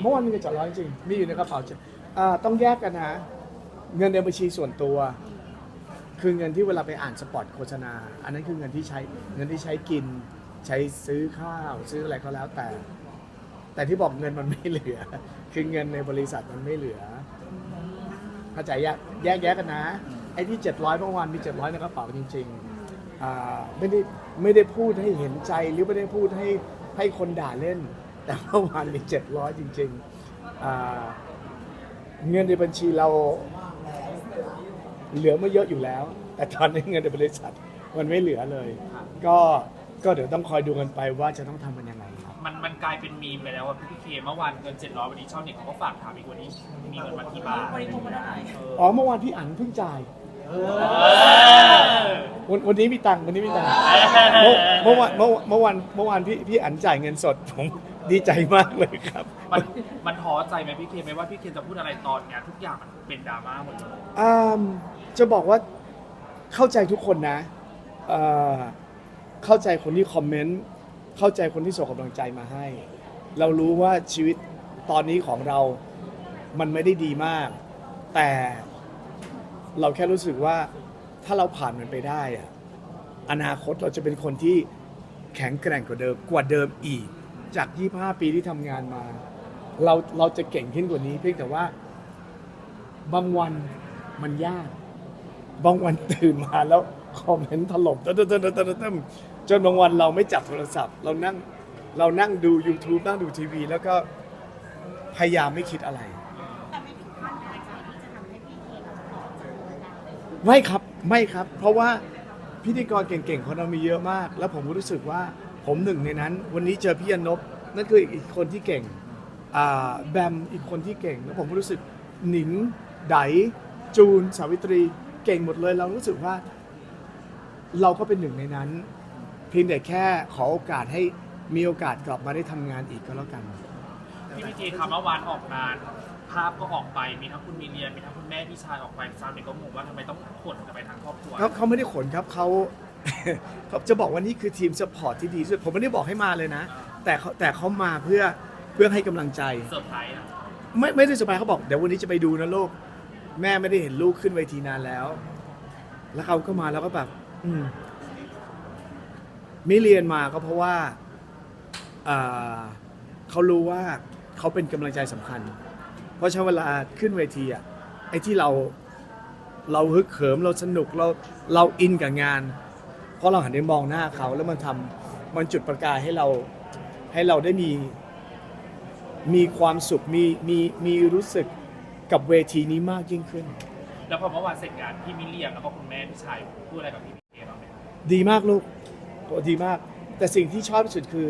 เมื่อวานมีเงินเจ็ดร้อยจริงมีอยู่ในกระเป๋าจริงอ่าต้องแยกกันนะเงินในบัญชีส่วนตัว คือเงินที่เวลาไปอ่านสปอตโฆษณา อันนั้นคือเงินที่ใช้เงินที่ใช้กิน ใช้ซื้อข้าว ซื้ออะไรก็แล้วแต่ แต่ที่บอกเงินมันไม่เหลือ คือเงินในบริษัทมันไม่เหลือเข้าใจแยกแยกแยกกันนะไอ้ที่700เมื่อวานมี700ในกระเป๋าจริงๆอ่าไม่ได้ไม่ได้พูดให้เห็นใจหรือไม่ได้พูดให้ให้คนด่าเล่น แต่เมื่อวานมี700จริงๆอ่าเงินในบัญชีเราเหลือไม่เยอะอยู่แล้ว แต่ตอนนี้เงินในบริษัทมันไม่เหลือเลย ก็ก็เดี๋ยวต้องคอยดูกันไปว่าจะต้องทำมันยังไงครับ มันมันกลายเป็นมีมไปแล้วว่าพี่เคเมื่อวานเงินเจ็ดร้อยวันนี้ชาวเน็ตเขาก็ฝากถามอีกวันนี้มีเงินมาที่บ้านวันนี้ทุกคนได้อ๋อเมื่อวานพี่อันเพิ่งจ่ายเออวันวันนี้มีตังค์วันนี้มีตังค์เมื่อเมื่อวานเมื่อเมื่อวันเมื่อวานพี่พี่อันจ่ายเงินสดผม ดีใจมากเลยครับ มันมันท้อใจไหมพี่เคไหมว่าพี่เคจะพูดอะไรตอนเนี้ยทุกอย่างมันเป็นดราม่าหมดเลยอ่าจะบอกว่าเข้าใจทุกคนนะเอ่อเข้าใจคนที่คอมเมนต์เข้าใจคนที่ส่งกำลังใจมาให้ เรารู้ว่าชีวิตตอนนี้ของเรา มันไม่ได้ดีมาก แต่เราแค่รู้สึกว่าถ้าเราผ่านมันไปได้อะอนาคตเราจะเป็นคนที่แข็งแกร่งกว่าเดิมกว่าเดิมอีก จาก 25 ปีที่ทำงานมา เราเราจะเก่งขึ้นกว่านี้ เพียงแต่ว่า บางวันมันยาก บางวันตื่นมาแล้วคอมเมนต์ถล่มตึ๊ดตึ๊ดตึ๊ดตึ๊ดตึ๊ดตึ๊ดจนบางวันเราไม่จับโทรศัพท์ เรานั่งเรานั่งดู YouTube นั่งดูทีวี แล้วก็พยายามไม่คิดอะไร แต่ไม่ถึงขั้นน้อยใจที่จะทำให้พี่เคแบบออกจากวงการเลยไม่ครับไม่ครับ เพราะว่าพิธีกรเก่งๆของเรามีเยอะมาก แล้วผมก็รู้สึกว่า ผมหนึ่งในนั้น วันนี้เจอพี่อนนบนั่นคืออีกคนที่เก่งอ่าแบมอีกคนที่เก่งแล้วผมก็รู้สึกหนิงไดจูน สาวิตรีเก่งหมดเลย เรารู้สึกว่า เราก็เป็นหนึ่งในนั้น เพียงแต่แค่ขอโอกาสให้มีโอกาสกลับมาได้ทำงานอีกก็แล้วกันพี่พี่เคครับเมื่อวานออกงาน ภาพก็ออกไปมีทั้งคุณมีเรียนมีทั้งคุณแม่พี่ชายออกไปชาวเน็ตก็งงว่าทำไมต้องขนกันไปทั้งครอบครัว เขาเขาไม่ได้ขนครับเขา เขาจะบอกว่านี่คือทีมสปอร์ตที่ดีที่สุดผมไม่ได้บอกให้มาเลยนะ แต่เขาแต่เขามาเพื่อเพื่อให้กำลังใจ เซอร์ไพรส์อะไม่ไม่ได้สบายเขาบอกเดี๋ยววันนี้จะไปดูนะลูก แม่ไม่ได้เห็นลูกขึ้นเวทีนานแล้ว แล้วเขาก็มาแล้วก็แบบ อืมไม่เรียนมาก็เพราะว่าอ่าเขารู้ว่าเขาเป็นกำลังใจสำคัญ เพราะฉะนั้นเวลาขึ้นเวทีอะไอ้ที่เราเราฮึกเหิมเราสนุกเราเราอินกับงานเพราะเราหันไปมองหน้าเขาแล้วมันทำมันจุดประกายให้เราให้เราได้มี มีความสุขมีมีมีรู้สึกกับเวทีนี้มากยิ่งขึ้น แล้วพอเมื่อวานเสร็จงานพี่มิเรียมแล้วก็คุณแม่พี่ชายพูดอะไรกับพี่พี่เคบ้างไหมครับดีมากลูกโอ้ดีมาก แต่สิ่งที่ชอบที่สุดคือ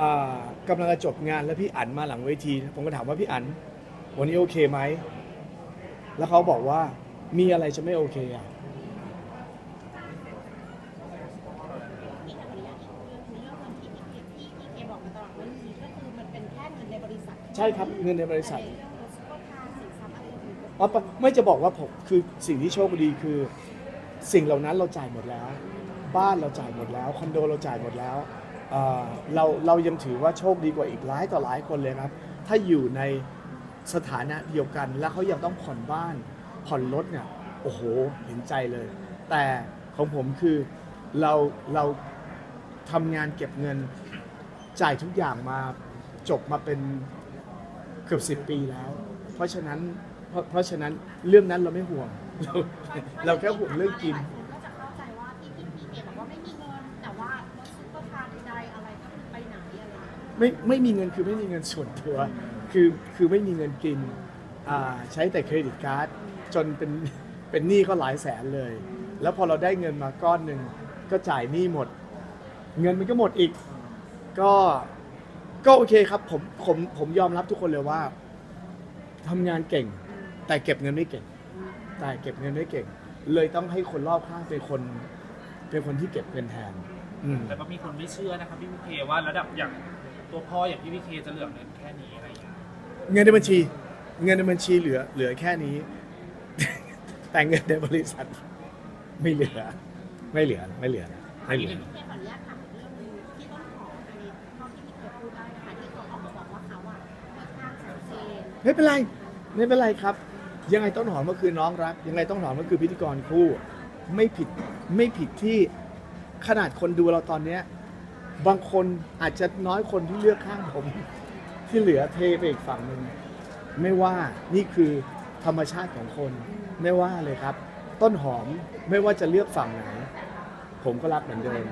อากำลังจะจบงานแล้วพี่อั๋นมาหลังเวที ผมก็ถามว่าพี่อั๋นวันนี้โอเคไหม แล้วเขาบอกว่ามีอะไรจะไม่โอเคอะ พี่ขออนุญาตอีกเรื่องในเรื่องเงินที่พี่เคที่พี่เคบอกมาตลอดว่านี่ก็คือมันเป็นแค่เงินในบริษัท ใช่ครับเงินในบริษัทอ๋อไม่จะบอกว่าผมคือสิ่งที่โชคดีคือ สิ่งเหล่านั้นเราจ่ายหมดแล้ว บ้านเราจ่ายหมดแล้วคอนโดเราจ่ายหมดแล้วเเราเรายังถือว่าโชคดีกว่าอีกหลายต่อหลายคนเลยครับ ถ้าอยู่ในสถานะเดียวกัน แล้วเขายังต้องผ่อนบ้าน ผ่อนรถเนี่ยโอ้โหเห็นใจเลย แต่ของผมคือเราเราทำงานเก็บเงินจ่ายทุกอย่างมาจบมาเป็น เกือบสิบปีแล้ว เพราะฉะนั้นเพราะเพราะฉะนั้นเรื่องนั้นเราไม่ห่วง เราเราแค่ห่วงเรื่องกินหลายคนก็จะเข้าใจว่าที่พี่พีเคบอกว่าไม่มีเงินแต่ว่ารถซุปเปอร์คาร์ใดๆอะไรก็คือไปไหนอะไรอย่างเงี้ย ไม่ไม่มีเงินคือไม่มีเงินส่วนตัว คือคือไม่มีเงินกินอ่าใช้แต่เครดิตการ์ดจนเป็นเป็นหนี้ก็หลายแสนเลย แล้วพอเราได้เงินมาก้อนหนึ่งก็จ่ายหนี้หมด เงินมันก็หมดอีก ก็ ก็โอเคครับผมผมผมยอมรับทุกคนเลยว่าทำงานเก่ง แต่เก็บเงินไม่เก่ง แต่เก็บเงินไม่เก่ง เลยต้องให้คนรอบข้างเป็นคน เป็นคนที่เก็บเงินแทน อืม แต่ก็มีคนไม่เชื่อนะครับพี่พี่เคว่าระดับอย่างตัวพ่ออย่างพี่พี่เคจะเหลือเงินแค่นี้อะไรอย่างเงี้ยเงินในบัญชี เงินในบัญชีเหลือ เหลือแค่นี้ แต่เงินในบริษัท ไม่เหลือ ไม่เหลือ ไม่เหลือ ไม่เหลือพี่เคขออนุญาตถามเรื่องนึงที่ต้นหอมอันนี้เท่าที่พี่เคยพูดได้นะคะที่เขาออกมาบอกว่าเขาอะมีค่า ไม่เป็นไรไม่เป็นไรครับ ยังไงต้นหอมก็คือน้องรัก ยังไงต้นหอมก็คือพิธีกรคู่ ไม่ผิดไม่ผิดที่ขนาดคนดูเราตอนเนี้ยบางคนอาจจะน้อยคนที่เลือกข้างผม ที่เหลือเทไปอีกฝั่งหนึ่งไม่ว่านี่คือธรรมชาติของคน ไม่ว่าเลยครับ ต้นหอมไม่ว่าจะเลือกฝั่งไหน ผมก็รักเหมือนเดิม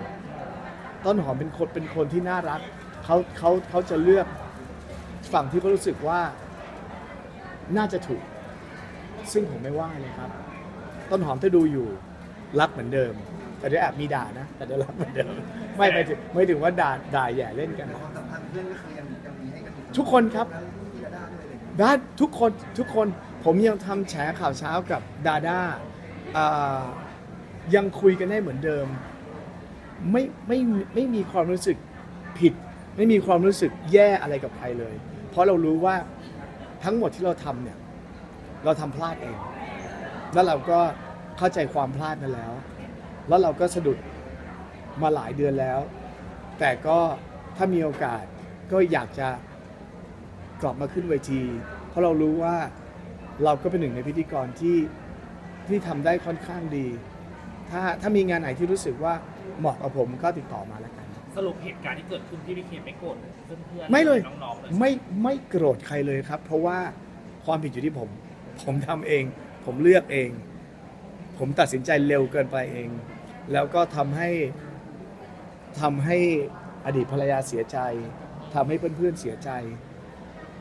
ต้นหอมเป็นคนเป็นคนที่น่ารักเขาเขาเขาจะเลือกฝั่งที่เขารู้สึกว่า น่าจะถูก ซึ่งผมไม่ว่าเลยครับ ต้นหอมถ้าดูอยู่รักเหมือนเดิม แต่เดี๋ยวแอบมีด่านะ แต่เดี๋ยวรักเหมือนเดิม ไม่ไม่ถึงไม่ถึงว่าด่าด่าแย่เล่นกันความสัมพันธ์เพื่อนก็คือยังยังมีให้กันอยู่ทุกคนครับ แล้วพี่ดาด้าด้วยเลยด้าทุกคนทุกคนผมยังทำแฉข่าวเช้ากับดาด้าอ่ายังคุยกันได้เหมือนเดิม ไม่ไม่ไม่มีความรู้สึกผิด ไม่มีความรู้สึกแย่อะไรกับใครเลย เพราะเรารู้ว่า ทั้งหมดที่เราทำเนี่ยเราทำพลาดเอง แล้วเราก็เข้าใจความพลาดนั้นแล้ว แล้วเราก็สะดุดมาหลายเดือนแล้ว แต่ก็ถ้ามีโอกาสก็อยากจะกลับมาขึ้นเวที เพราะเรารู้ว่าเราก็เป็นหนึ่งในพิธีกรที่ที่ทำได้ค่อนข้างดี ถ้าถ้ามีงานไหนที่รู้สึกว่าเหมาะกับผมก็ติดต่อมาแล้วกัน สรุปเหตุการณ์ที่เกิดขึ้นพี่พีเคไม่โกรธเพื่อนๆไม่เลยน้องๆเลยไม่ไม่โกรธใครเลยครับ เพราะว่าความผิดอยู่ที่ผม ผมทำเอง ผมเลือกเอง ผมตัดสินใจเร็วเกินไปเอง แล้วก็ทำให้ทำให้อดีตภรรยาเสียใจทำให้เพื่อนๆเสียใจ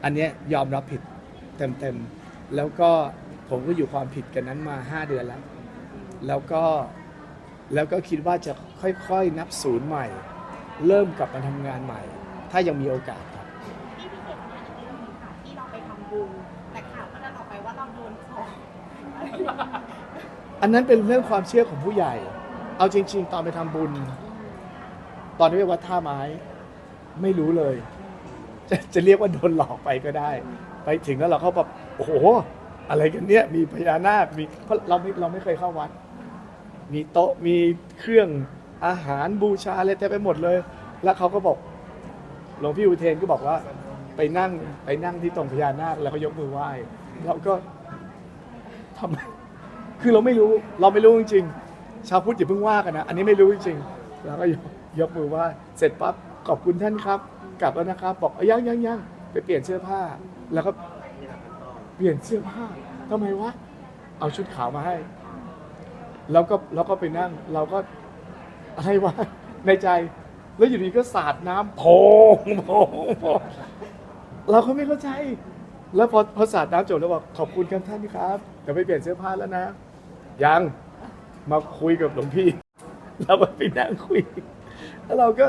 อันเนี้ยยอมรับผิดเต็มๆแล้วก็ผมก็อยู่ความผิดกันนั้นมา 5 เดือนแล้ว แล้วก็แล้วก็คิดว่าจะค่อยๆนับศูนย์ใหม่ เริ่มกลับมาทำงานใหม่ ถ้ายังมีโอกาสครับที่พี่เกดเนี่ยจะมีข่าวที่เราไปทำบุญแต่ข่าวก็ดันออกไปว่าเราโดนของอันนั้นเป็นเรื่องความเชื่อของผู้ใหญ่ เอาจริง ๆ ตอนไปทำบุญ ตอนที่ไปวัดท่าไม้ ไม่รู้เลย จะจะเรียกว่าโดนหลอกไปก็ได้ ไปถึงแล้วเราเข้าแบบโอ้โห อะไรกันเนี่ย มีพญานาคมีเพราะเราไม่เราไม่เคยเข้าวัด มีโต๊ะมีเครื่อง อาหารบูชาอะไรเต็มไปหมดเลย แล้วเขาก็บอกหลวงพี่อุเทนก็บอกว่า ไปนั่งไปนั่งที่ตรงพญานาคแล้วก็ยกมือไหว้เราก็ทำไมคือเราไม่รู้เราไม่รู้จริงๆชาวพุทธอย่าเพิ่งว่ากันนะ อันนี้ไม่รู้จริงๆแล้วก็ยกยกมือไหว่าเสร็จปั๊บขอบคุณท่านครับ กลับแล้วนะครับ บอกเอ้ยยังยังยังไปเปลี่ยนเสื้อผ้า แล้วก็เปลี่ยนเสื้อผ้าทำไมวะเอาชุดขาวมาให้ แล้วก็แล้วก็ไปนั่งเราก็ อะไรวะในใจ แล้วอยู่ดีก็สาดน้ำโพงโพงโพงเราก็ไม่เข้าใจ แล้วพอพอสาดน้ำจบแล้วบอกขอบคุณครับท่านครับเดี๋ยวไปเปลี่ยนเสื้อผ้าแล้วนะ ยังมาคุยกับหลวงพี่เราก็ไปนั่งคุย แล้วเราก็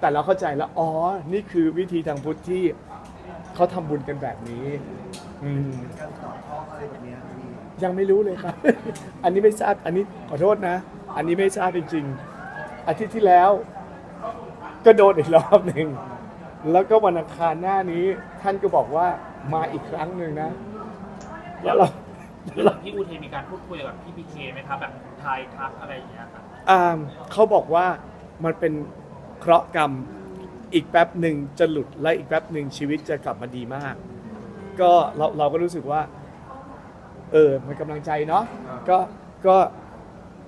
แต่เราเข้าใจแล้วอ๋อ นี่คือวิธีทางพุทธที่เขาทำบุญกันแบบนี้ อืม การต่อท้องอะไรแบบเนี้ยมียังไม่รู้เลยครับ อันนี้ไม่ทราบ อันนี้ขอโทษนะอันนี้ไม่ทราบจริงๆอาทิตย์ที่แล้ว ก็โดนอีกรอบหนึ่งแล้วก็วันอังคารหน้านี้ ท่านก็บอกว่ามาอีกครั้งหนึ่งนะ แล้วเราแล้วหลังพี่อุเทนมีการพูดคุยกับพี่พีเคไหมครับแบบทายทักอะไรอย่างเงี้ยครับอ่าเขาบอกว่ามันเป็นเคราะห์กรรมอีกแป๊บหนึ่งจะหลุดและอีกแป๊บหนึ่งชีวิตจะกลับมาดีมาก ก็เราเราก็รู้สึกว่า เออมันกำลังใจเนาะก็ก็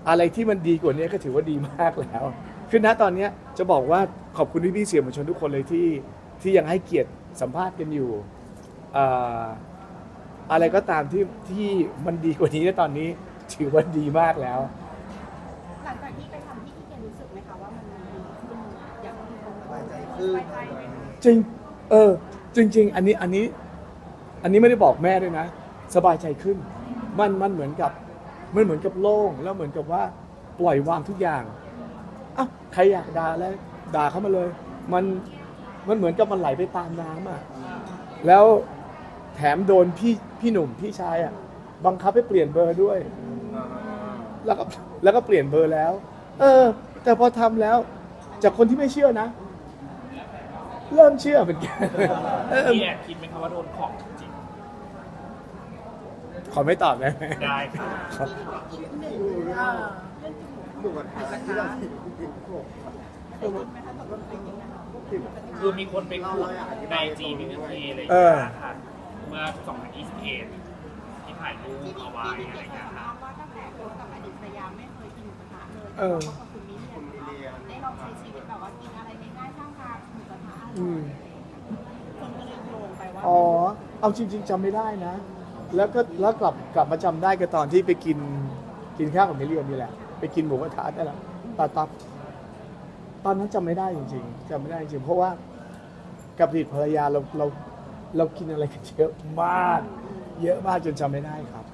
อะไรที่มันดีกว่านี้ก็ถือว่าดีมากแล้ว คือณตอนเนี้ยจะบอกว่าขอบคุณพี่พี่ๆเสียมวลชนทุกคนเลยที่ที่ยังให้เกียรติสัมภาษณ์กันอยู่อ่าอะไรก็ตามที่ที่มันดีกว่านี้ในตอนนี้ถือว่าดีมากแล้ว หลังจากที่ไปทำที่พี่เกดรู้สึกไหมคะว่ามันดีขึ้นอย่างที่ตรงสบายใจขึ้นสบายใจไหมจริง เออ จริง ๆ อันนี้ อันนี้ อันนี้ไม่ได้บอกแม่ด้วยนะ สบายใจขึ้น มัน มันเหมือนกับ มันเหมือนกับโล่งแล้วเหมือนกับว่าปล่อยวางทุกอย่างอะใครอยากด่าแล้วด่าเข้ามาเลย มันมันเหมือนกับมันไหลไปตามน้ำอะแล้วแถมโดนพี่พี่หนุ่มพี่ชายอะบังคับให้เปลี่ยนเบอร์ด้วย แล้วก็แล้วก็เปลี่ยนเบอร์แล้ว เออ แต่พอทำแล้ว จากคนที่ไม่เชื่อนะ เริ่มเชื่อเหมือนกันเออ พี่แอบคิดไหมครับว่าโดนของจริง ขอไม่ตอบได้ไหมได้ครับอีกหนึ่งเอ่อเรื่องจมูกดูก่อนที่เราเป็นจริงไหมคะตกลงเป็นจริงไหมคะคือมีคนไปขุดในจีพีพีอะไรอย่างเอเงี้อยค่ะเมื่อ 2021 ที่ถ่ายรูปที่เอาไว้ที่อะไรพี่อย่างเคเงี้ยยบอค่ะกว่าตั้งแต่คบกับอดีตภรรยาไม่เคยกินหมูกระทะเลยเออเพราะว่าคุณมิเลียนได้ลองใช้ชีวิตแบบว่ากินอะไรง่ายๆข้างทางหมูกระทะออืร่อมยคนก็เลยโยงไปว่าอ๋อเอาจริง ๆจำไม่ได้นะ แล้วก็แล้วกลับกลับมาจำได้ก็ตอนที่ไปกินกินข้าวกับมิเลียนนี่แหละ ไปกินหมูกระทะนี่แหละตาตับตอนนั้นจำไม่ได้จริงๆจำไม่ได้จริงๆเพราะว่ากับอดีตภรรยาเราเราเรากินอะไรกันเยอะมาก เยอะมากจนจำไม่ได้ครับ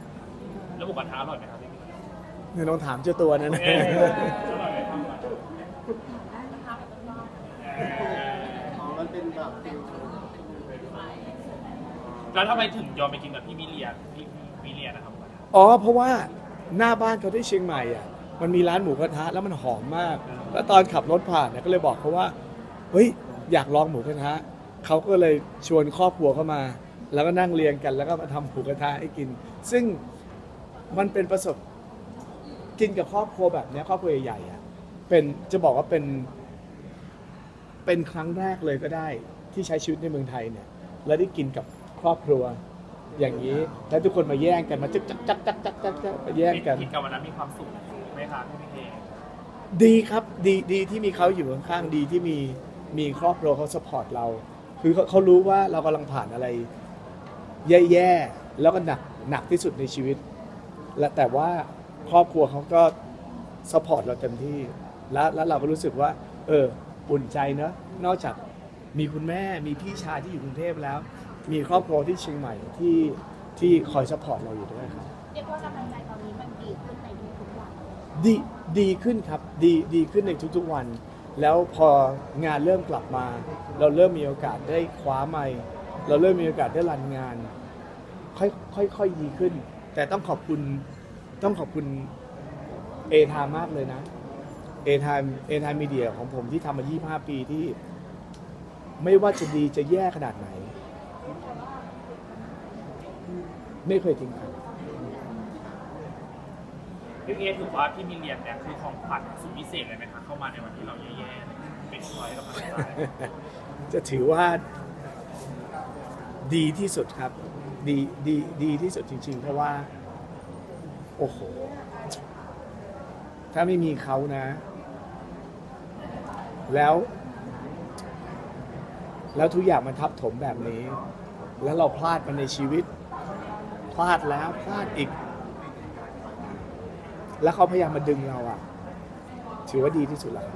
แล้วหมูกระทะอร่อยไหมครับพี่ เนี่ยลองถามเจ้าตัวนะนะเอออร่อยไหมครับ มันเป็นแบบฟิล แล้วทำไมถึงยอมไปกินกับพี่มิเลียนพี่มิเลียนนะครับ อ๋อ เพราะว่าหน้าบ้านเขาที่เชียงใหม่อะมันมีร้านหมูกระทะแล้วมันหอมมาก แล้วตอนขับรถผ่านเนี่ยก็เลยบอกเขาว่าเฮ้ยอยากลองหมูกระทะเขาก็เลยชวนครอบครัวเข้ามา แล้วก็นั่งเรียงกัน แล้วก็มาทำหมูกระทะให้กิน ซึ่งมันเป็นประสบกินกับครอบครัวแบบเนี้ยครอบครัวใหญ่ๆอะเป็นจะบอกว่าเป็น เป็นครั้งแรกเลยก็ได้ที่ใช้ชีวิตในเมืองไทยเนี่ย แล้วได้กินกับ ครอบครัวอย่างนี้ แล้วทุกคนมาแย่งกันมาจักจักจักจักจักจักจักมาแย่งกัน กินกับวันนั้นมีความสุขไหมครับพี่มิเลียนดีครับดีดีที่มีเขาอยู่ข้างๆดีที่มีมีครอบครัวเขาสปอร์ตเรา คือเขาเขารู้ว่าเรากำลังผ่านอะไร แย่ๆแล้วก็หนักหนักที่สุดในชีวิต และแต่ว่าครอบครัวเขาก็สปอร์ตเราเต็มที่แล้วแล้วเราก็รู้สึกว่า เอออุ่นใจเนอะนอกจากมีคุณแม่มีพี่ชายที่อยู่กรุงเทพแล้ว มีครอบครัวที่เชียงใหม่ที่ที่คอยสปอร์ตเราอยู่ด้วยครับเรียกว่ากำลังใจตอนนี้มันดีขึ้นในทุกๆวันดีดีขึ้นครับดีดีขึ้นในทุกๆวัน แล้วพองานเริ่มกลับมา เราเริ่มมีโอกาสได้คว้าไมค์เราเริ่มมีโอกาสได้รันงาน ค่อยค่อยค่อยดีขึ้น แต่ต้องขอบคุณต้องขอบคุณเอทามมากเลยนะเอทามเอทามมีเดียของผมที่ทำมา 25 ปีที่ ไม่ว่าจะดีจะแย่ขนาดไหน ไม่เคยทิ้งกันพี่เอถือว่าพี่มิเลียนเนี่ยคือของขวัญสุดพิเศษเลยไหมคะเข้ามาในวันที่เราแย่ๆเป็นคอยกำลังใจจะถือว่าดีที่สุดครับ ดีดีดีที่สุดจริง ๆ เพราะว่า โอ้โห ถ้าไม่มีเขานะ แล้ว แล้วทุกอย่างมันทับถมแบบนี้ แล้วเราพลาดมันในชีวิต พลาดแล้วพลาดอีก แล้วเขาพยายามมาดึงเราอะถือว่าดีที่สุดแล้ว